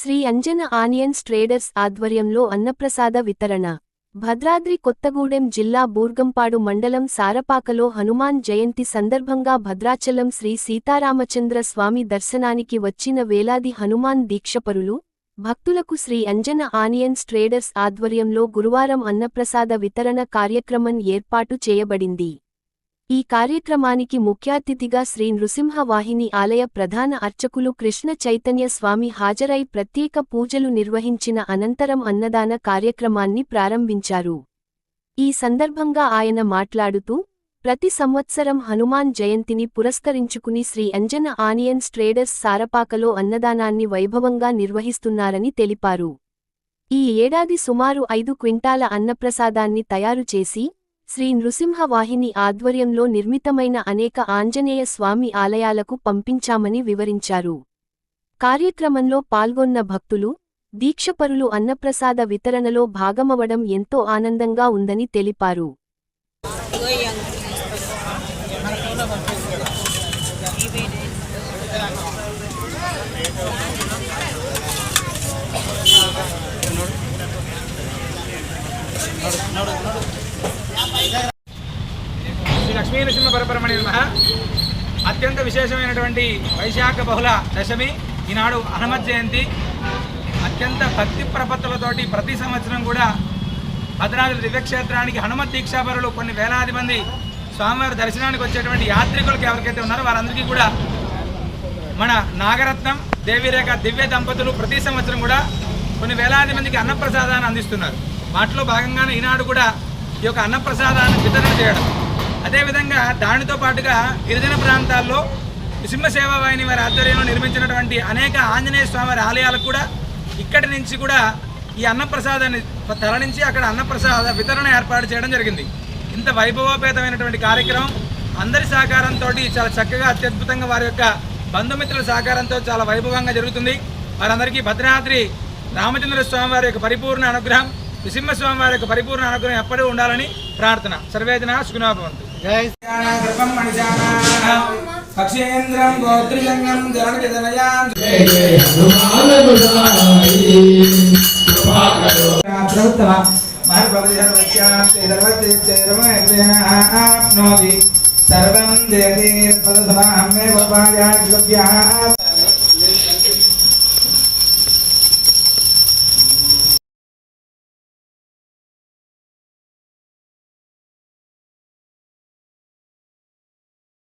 Shri Anjana onions traders ఆధ్వర్యంలో అన్నప్రసాద వితరణ. భద్రాద్రి కొత్తగూడెం జిల్లా బూర్గంపాడు మండలం సారపాకలో హనుమాన్ జయంతి సందర్భంగా భద్రాచలం శ్రీ సీతారామచంద్ర స్వామి దర్శనానికి వచ్చిన వేలాది హనుమాన్ దీక్షపరులు భక్తులకు శ్రీ అంజన ఆనియన్స్ ట్రేడర్స్ ఆధ్వర్యంలో గురువారం అన్నప్రసాద వితరణ కార్యక్రమం ఏర్పాటు చేయబడింది. ఈ కార్యక్రమానికి ముఖ్యాతిథిగా శ్రీ నృసింహ వాహిని ఆలయ ప్రధాన అర్చకులు కృష్ణ చైతన్య స్వామి హాజరై ప్రత్యేక పూజలు నిర్వహించిన అనంతరం అన్నదాన కార్యక్రమాన్ని ప్రారంభించారు. ఈ సందర్భంగా ఆయన మాట్లాడుతూ ప్రతి సంవత్సరం హనుమాన్ జయంతిని పురస్కరించుకుని శ్రీ అంజన ఆనియన్స్ ట్రేడర్స్ సారపాకలో అన్నదానాన్ని వైభవంగా నిర్వహిస్తున్నారని తెలిపారు. ఈ ఏడాది సుమారు ఐదు క్వింటాల అన్నప్రసాదాన్ని తయారు చేసి శ్రీ నృసింహ వాహిని ఆధ్వర్యంలో నిర్మితమైన అనేక ఆంజనేయ స్వామి ఆలయాలకు పంపించామని వివరించారు. కార్యక్రమంలో పాల్గొన్న భక్తులు దీక్షపరులు అన్నప్రసాద వితరణలో భాగమవడం ఎంతో ఆనందంగా ఉందని తెలిపారు. నడు నడు. నరసింహ పరపరమణి నమ. అత్యంత విశేషమైనటువంటి వైశాఖ బహుళ దశమి ఈనాడు హనుమత్ జయంతి. అత్యంత భక్తి ప్రపత్తులతోటి ప్రతి సంవత్సరం కూడా భద్రాద్రి దివ్యక్షేత్రానికి హనుమత్ దీక్షాపరులు కొన్ని వేలాది మంది స్వామివారి దర్శనానికి వచ్చేటువంటి యాత్రికులకు ఎవరికైతే ఉన్నారో వారందరికీ కూడా మన నాగరత్నం దేవిరేఖ దివ్య దంపతులు ప్రతి సంవత్సరం కూడా కొన్ని వేలాది మందికి అన్నప్రసాదాన్ని అందిస్తున్నారు. వాటిలో భాగంగానే ఈనాడు కూడా ఈ యొక్క అన్నప్రసాదాన్ని వితరణ చేయడం. అదేవిధంగా దానితో పాటుగా గిరిజన ప్రాంతాల్లో నృసింహ సేవా వాహిని వారి ఆధ్వర్యంలో నిర్మించినటువంటి అనేక ఆంజనేయ స్వామి వారి ఆలయాలకు కూడా ఇక్కడి నుంచి కూడా ఈ అన్నప్రసాదాన్ని తరలించి అక్కడ అన్నప్రసాద వితరణ ఏర్పాటు చేయడం జరిగింది. ఇంత వైభవోపేతమైనటువంటి కార్యక్రమం అందరి సహకారంతో చాలా చక్కగా అత్యద్భుతంగా వారి యొక్క బంధుమిత్రుల సహకారంతో చాలా వైభవంగా జరుగుతుంది. వారందరికీ భద్రాద్రి రామచంద్ర స్వామి వారి యొక్క పరిపూర్ణ అనుగ్రహం నృసింహస్వామి వారి యొక్క పరిపూర్ణ అనుగ్రహం ఎప్పుడూ ఉండాలని ప్రార్థన. సర్వేదన సుగుణాభవంతు. పక్షేంద్రం గోత్రిజంగం జనజనయాన్ ప్రభుత్వ మహర్భవతి సర్వం జయతి పదసమాహమే వపాయాగ్లభ్యా